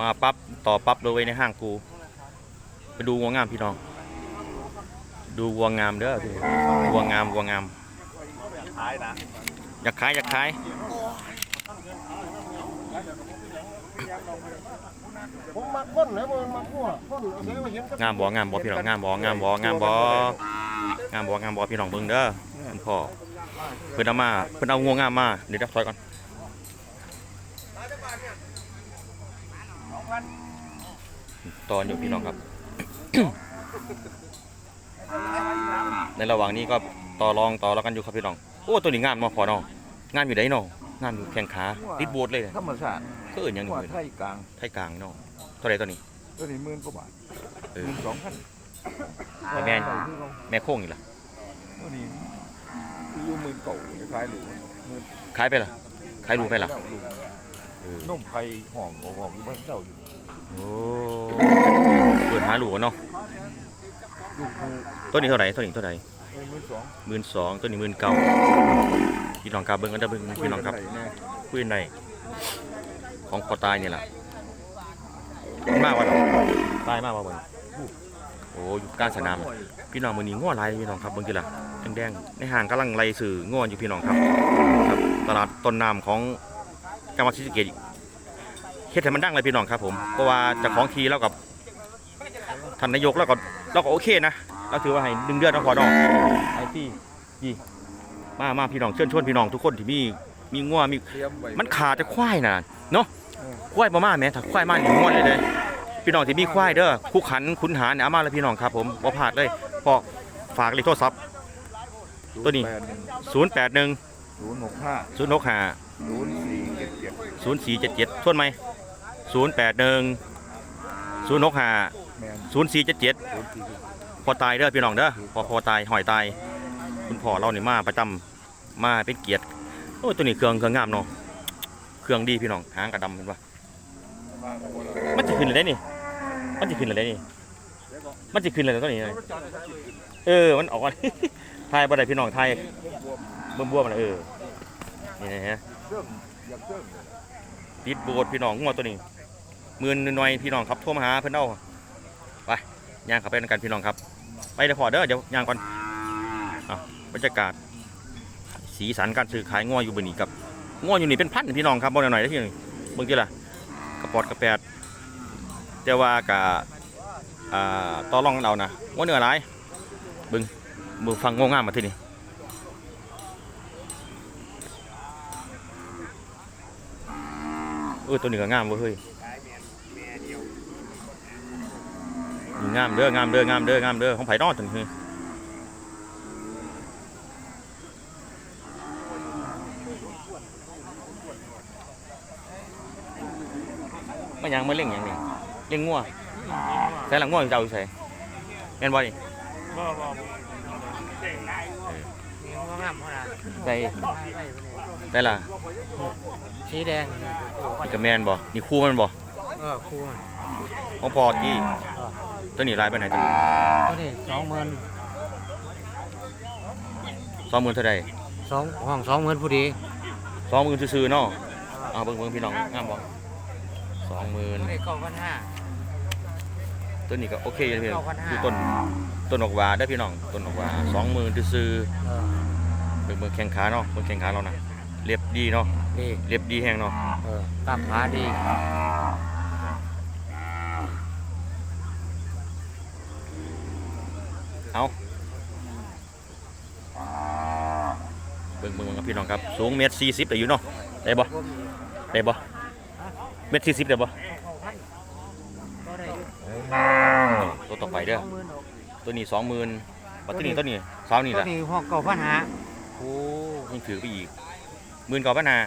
มาปั๊บต่อปั๊บเลยเว้ยในห้างกูไปดูวัวงามพี่น้อง ดูวัวงามเด้อพี่วัวงามวัวงามขายนะอยากขายอยากขายผมมาค้นนะมันมาคั่วค้นเอาเสียมาเห็นกับงามบ่งามบ่พี่น้องงามบ่งามบ่งามบ่งามบ่งามบ่พี่น้องเบิ่งเด้อคุณพ่อเพิ่นเอามาเพิ่นเอางัวงามมาเดี๋ยวเดี๋ยวถอยก่อน ตอนอยู่พี่น้องครับ ในระหว่างนี้ก็ต่อรองต่อแล้วกันอยู่ครับพี่น้อง โอ้ตัวนี้งามเนาะพอเนาะงามอยู่ไดเนาะงามอยู่แข้งขาติดโบดเลยธรรมชาติก็เอื่นหยังกว่านี่ไทยกลางไทยกลางเนาะเท่าไหรตัวนี้ตัวนี้หมื่นกว่าบาทเอหอมื่นสองพันแต่แม่นแม่โค้งอีกล่ะตัวนี้อยู่หมื่นเก่าคล้ายๆหลูหมื่นขายไปล่ะขายลูกไปล่ะเจ้าลูกเออ นุ่มไผ่หอมหอมอยู่บ้านเจ้าอยู่โอ้เปิดหาลูกเนาะลูกคูตัวนี้เท่าไหร่ตัวนี้เท่าไหร่เอ้ยหมื่นสองหมื่นสองตัวนี้หมื่นเก้าพี่น้องครับเบิ้งกันเด้อเบิ้งพี่น้องครับคุยกัไหแน่คุยในของพอตายนี่แหละมากวะตายมากวะเบิ้งโอ้อยู่กลางสนามพี่น้องมือนี้ง้อลายพี่น้องครับเบิ่งทีละแดงๆในห้างกำลังไล่สื่อง้ออยู่พี่น้องครับครับ ตลาดต้นน้ำของ จังหวัดศรีสะเกษเฮ็ดให้มันดังเลยพี่น้องครับผมเพราะว่าเจ้าของทีแล้วกับท่านนายกแล้วก็เราก็โอเคนะเราถือว่าให้ดึงเดือนเราพอดอกไอ้ที่ยี่มามาพี่น้องเชิญชวนพี่น้องทุกคนที่มีมีง้อมีเตรียมไว้มันขาดจะควายนะเนาะควายประมาณแหมถ้าควายมานี่ม้วนเลยเลยพี่น้องที่มีควายเด้อคู่ขันขุนหารเนี่ยเอามาเลยพี่น้องครับผมบ่พลาดเลยพอฝากเลขโทรศัพท์ ตัวนี้ศูนย์แปดหนึ่งศูนย์หกห้าศูนย์หกห้าศูนย์สี่ ศูนย์สี่เจ็ดเจ็ดทวนไหมศูนย์แปดหนึ่งศูนย์หกห้าแมนศูนย์สี่เจ็ดเจ็ดศูนย์สี่เจ็ดพอตายเด้อพี่น้องเด้อพอพอตายหอยตาย คุณพ่อเราเนี่ยมาประจำมาเป็นเกียรติโอ้ยตัวนี้เครื่องเครื่องงามเนาะเครื่องดีพี่น้องหางกระดำเห็นปะมันจะขึ้นเลยได้นี่ มันจะขึ้นเลยได้นี่ มันจะขึ้นเลยตัวนี้เลยเออ มันออกมาทายบ่ได้พี่น้องทายบวมบวมๆนะเออ นี่นะฮะเครื่อง ติดโบดพี่น้องงัวตัวนี้มื่นหน่อยพี่น้องครับโทรมาหาเพิ่อนเอาไปย่างข้าไปนกันพี่น้องครับ ไปเดี๋ยวพอเด้อเดี๋ยวย่างก่อนบรรยากาศ สีสันการซื้อขายงัวอยู่บนนี้กับงัวอยู่นี่เป็นพันพี่น้องครับบ่หน่อยได้อที่นี่เบิ่งทีละกระปอดกระแปดแต่ว่ากะอ่าต่อรองกันเอานะงัวเนื้อหลายเบิ่งบิ่งฟังงัวงามมาที่นี่ เออตัวนี้ก็งามเว้ยเฮ้ยงามเด้องามเด้องามเด้องามเด้อของไผ่นอตัวนี้เฮ้ยมายังมาเล่งหยังนี่เล่งงัวใส่หลังงัวเจ้าอยู่ใส่แม่นบ่นี่บ่บ่ด็กได้มี งงามขนาดใส่ได้ล่ะสีแดงนี่ก็แม่นบ่นี่คู่มันบ่เออคู่มันของพอที่ตัวนี้ลายไปไหนตัวนี้ตัวนี้สองหมื่นสองหมื่นเท่าใดสองห้องสองหมื่นผู้ดีสองหมื่นซื่อๆเนาะเอาเบิ่งเบิ่งพี่น้องงามบ่สองหมื่นตัวนี้เก้าพันห้าตัวนี้ก็โอเคอยู่พี่น้อง9,500คือต้นต้นออกหวาได้อพี่น้องต้นออกหวาสองหมื่นซื่อเออๆเบิ่งเบิ่งแข้งขาเนาะเบิ่งแข้งขาเรานะเรียบดีเนาะดีเรียบดีแห้งเนาะเออตับขาดีเอาเบิ่งเบิ่งครับพี่น้องครับสูงเมตรสี่สิบได้อยู่เนาะได้บ่ได้บ่เมตรสี่สิบได้บ่ก็ได้อยู่ตัวต่อไปเด้อสงหมื่นออกตัวนี้สองหมื่นบัตตัวนี้ตัวนี้สาวนี่ตัวล่ะนี้ห้องเก้าพันห้าโอ้ยิ่งถือไปอีกหมื่นกว่าพันหา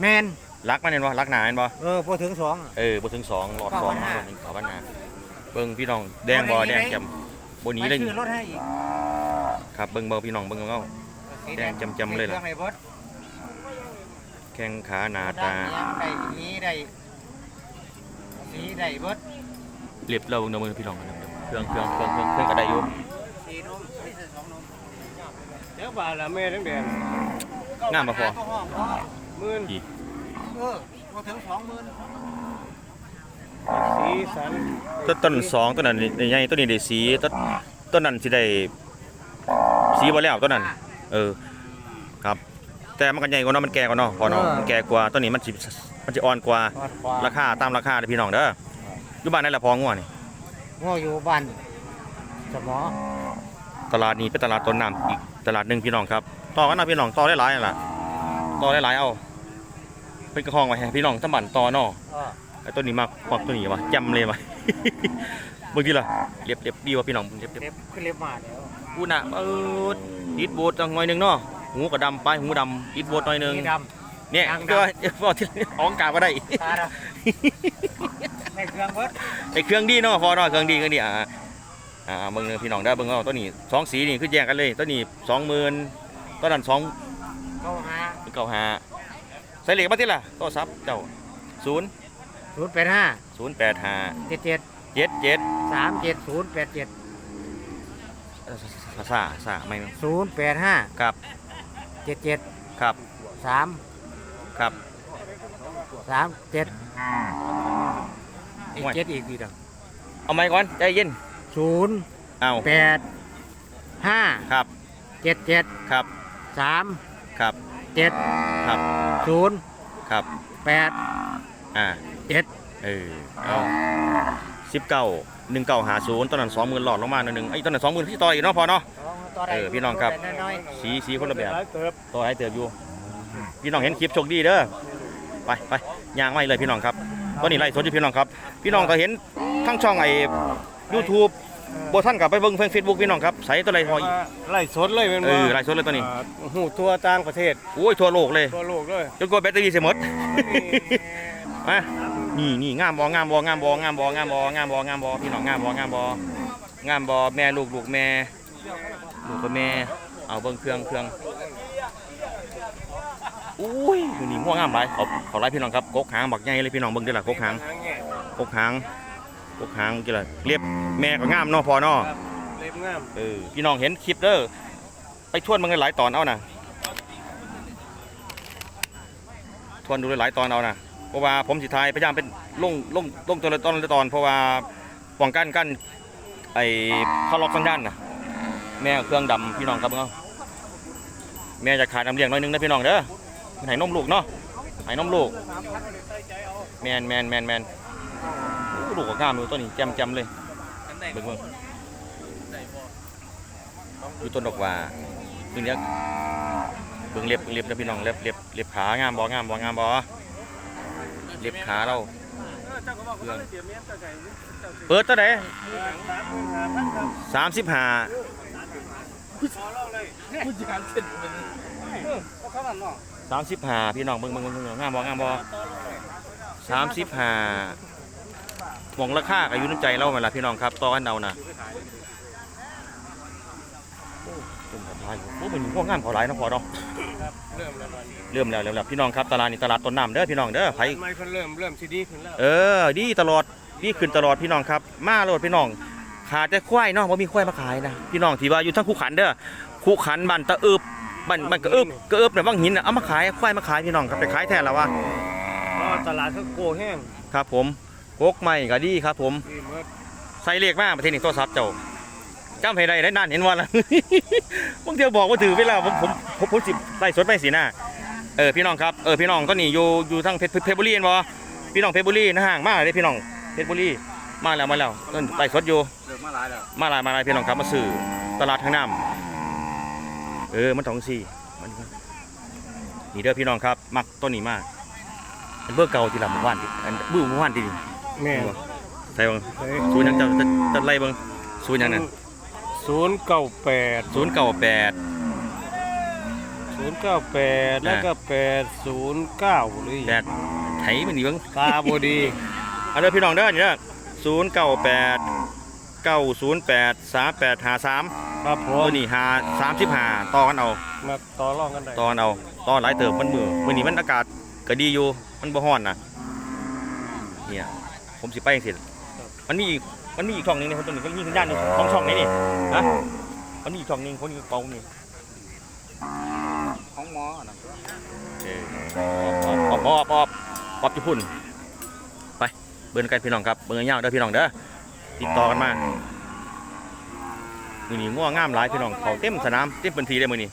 แมนรักมันเห็นบ่รักหนาเห็นบ่เออพอถึงสอง เออบ่ถึงสองหลอดสอง9,500หนึ่งกว่าพันหาเบิ่งพี่น้องแดงบ่บ่ได้แดงไหนแจ่มบนนี้เลยไปซื้อรถให้อีกครับเบิ่งเบิ่งพี่น้องเบิ่งเอาสีแดงจำๆเลยล่ะครื่องในเบิดแข้งขาหนาตาได้นี้ได้สีได้เบิดเรียบเราเบิ่งเด้อมือพี่น้องครับเครื่องเครื่องเครื่องเครื่องเครื่องก็ได้อยู่ สีนมนี่คือสองนม เดี๋ยวบาทละแม่ทั้งเดือนงามบ่พอตัวห้องพอหมื่นเออพอถึงสองหมื่นเสันต้นต้นสองต้นนั้นใหญ่ต้นนี้ได้สีต้นต้นนั้นสิได้สีบ่แล้วต้นนั้น เออครับ แต่มันก็ใหญ่กว่าเนาะมันแก่กว่าเนาะพอเนาะมันแก่กว่าต้นนี้มันสิมันสิอ่อนกว่าวัดขวาราคาตามราคาเด้อพี่น้องเด้ออยู่บ้านไหนล่ะพองัวนี่ง้ออยู่บ้านสมอตลาดนี้เป็นตลาดต้นน้ำอีก ตลาดหนึงพี่น้องครับต่อกันนะพี่น้องต่อได้หลายนั่นล่ะต่อได้หลายเอาเป็นกระห้องไว้ให้พี่น้องตำบันต่อเนาะเออไอ้ต้นนี้มากกว่าต้นนี้วะจำเลยวะเมื่อกี้ล่ะเรียบเรียบดีวะพี่น้องเรียบเรียบเล็บขึ้นเล็บมาเดี๋ยวกูน่ะเออดิดโบดจังหน่อยหนึงเนาะหูกระดำไปหูดำดิดโบดหน่อยหนึงนี่ดเนี่ยยางดำก็พอที่ออกกาบก็ได้ำตาดำในเครื่องเบิดไอ้เครื่องดีเนาะพอเนาะเครื่องดีเครื่องดีอ่า อ่าเบิ่งเด้อพี่น้องได้อเบิ่งเอาตัวนี้สองสีนี่คือแยกกันเลยตัวนี้สองหมื่นตัวนั้นสองเข้าหาเก้าห้าใส่เหล็กมาที่ล่ะโทรศัพท์เจ้าศูนย์ศูนย์แปดห้าศูนย์แปดห้าเจ็ดเจ็ดเจ็ดเจ็ดสามเจ็ดศูนย์แปดเจ็ดภาษาภาษาไม่ศูนย์แปดห้าครับเจ็ดเจ็ดครับสามครับสามเจ็ดอีกห่วยเจ็ดอีกดีดังเอาไม้ก่อนใจเย็น ศูนย์เอาแปดห้าครับเจ็ดเจ็ดครับสามครับเจ็ดครับศูนย์ครับแปดอ่าเจ็ดเออเอาสิบเก้าหนึ่งเก้าหาศูนย์ตอนนั้นสองหมื่นหลอดลงมาหน่อยหนึ่งไอ้ตอนนั้นสองหมื่นที่ต่ออีกเนาะพอเนาะเออพี่น้องครับน้อยสีสีคนละแบบหลายเติบต่อให้เติบอยู่ พี่น้องเห็นคลิปโชคดีเด้อไปไปย่างไม่เลยพี่น้องครับตอนนี้ไล่สดอยู่พี่น้องครับ พี่น้องก็เห็นทั้งช่องไอ้ยูทูบโบท่านกับไปเบิ่งเฟซบุ๊กพี่น้องครับใส่ตัวไรพออีกไล่สดเลยเป็นเออไล่สดเลยตัวนี้หูตัวต่างประเทศโอ้ยทั่วโลกเลยทั่วโลกเลยจนกว่าแบตเตอรี่เสียหมดมานี่นี่งามบองามบองามบองามบองามบองามบองามบอพี่น้องงามบองามบองามบอแม่ลูกลูกแม่ลูกกับแม่เอาเบิ่งเครื่องเครื่องอุ้ยอยู่นี่ง่วงงามหลายขอขอไล่พี่น้องครับกกหางบักใหญ่เลยพี่น้องเบิ่งเด้อล่ะกกหางกกหาง กกหางกี่ล่ะเรียบแม่ก็งามเนาะพอเนาะเล็บงามเออพี่น้องเห็นคลิปเด้อไปทวนมันกันหลายตอนเอานะทวนดูหลายตอนเอานะเพราะว่าผมสิทายพยายามเป็นลงลงลงตัวละตอนละตอน เพราะว่าป้องกันกันไอ้เข้าล็อกสัญญาณนะแม่เครื่องดำพี่น้องครับเบิ่งเอาแม่จะขาดน้ำเลี้ยงหน่อยนึงนะพี่น้องเด้อมันให้นมลูกเนาะให้นมลูกแมนแมนแมนแมนโอ้ ลูกก็งามอยู่ตัวนี้แจมแจมเลยเบิ่งเบิ่งอยู่ต้นดอกว่าคือเนี้เบิ่งเล็บเบิ่งเล็บนะพี่น้องเล็บเล็บเล็บขางามบ่งามบ่งามบ่เล็บขาเราเครื่องเปิดตัวไหนสามสิบห้าสามสิบห้าพี่น้องเบิ่งเบิ่งเบิ่งงามบ่งามบ่สามสิบห้า มองราคาอายุน้ำใจเราเวลาพี่น้องครับต่อกันเอานะเป็นแบบไรโอ้เป็นพวกงานเขาหลายเนาะพอเนาะเริ่มแล้วเริ่มแล้วเริ่มแล้วพี่น้องครับตลาดนี้ตลาดต้นน้ำเด้อพี่น้องเด้อไผไม่เพิ่นเริ่มเริ่มสิดีขึ้นแล้วเออดีตลอดดีขึ้นตลอดพี่น้องครับ มาโลดพี่น้องขาดแต่ควายเนาะบ่มีควายมาขายนะพี่น้องที่ว่าอยู่ทั้งคูขันเด้อคูขันบ้านตะอึบบ้านบ้านกระอึบกระอึบเนี่ยว่างหินน่ะเอามาขายควายมาขายพี่น้องครับไปขายแทนแล้ววะก็ตลาดเขาโกแห้งครับผมโกกใหม่ก็ดีครับ ผมดีหมดใส่เลขมาประเทศนี้โทรศัพท์เจ้าจำให้ได้ได้นานเห็นว่าละ บางเทีบอกว่าถือเวลาผมผมผมผมสิไล่สดไปสีหน้าเออพี่น้องครับเออพี่น้องก็นี่อยู่อยู่ทางเพชรเพชรบุรีเห็นบ่พี่น้องเพชรบุรีนะห่างมากเลยพี่น้องเพชรบุรีมาแล้วมาแล้วต้นไล่สดอยู่เริ่มาหลายแล้วมาหลายมาหลายพี่น้องครับมาซื้อตลาดทางน้ำเออมันต้องสี่มันนี่เด้อพี่น้องครับ มักต้นนี้มากเป็นเบอร์เก่าที่ลำเมื่อวานที่อันเบือเมื่อวานที่นี่ แม่ใส่เบังเฮ้ยศูนย์หยังจะจะจะไล่เบังศูนย์หยังนั่นศูนย์เก้าแปดศูนย์เก้าแปด ศูนย์เก้าแปดแล้วก็แปดศูนย์เก้าเลยแปดไถมันนี่เบังตาบดีเอาเด้อพี่น้องเด้อนี่เด้อศูนย์เก้าแปดเก้าศูนย์แปดสามแปดหาสามครับผตัวมนี้หาสามสิบห้าต่อกันเอา มาต่อรองกันได้ต่อกันเอาต่อหลายเติบมันมือมือนี้มันอากาศก็ดีอยู่มันบ่ฮ้อนนะเนี่ย ผมสิไปจังซี่มันมีอีกมันมีอีกช่องหนึงนี่คนตัวนี้ก็มีสัญญาณอยู่สองช่องนี้นี่นะมันมีอีกช่องหนึงคนนี้เป่านี่ของหมอน่ะเออปอบปอบปอบปอบปอบญี่ปุ่นไปเบิ่งกันพี่น้องครับเบิ่งยาวๆเด้อพี่น้องเด้อติดต่อกันมามื้อนี้ง่วงงามหลายพี่น้องเขาเต็มสนามเต็มพื้นที่เลยมื้อนี้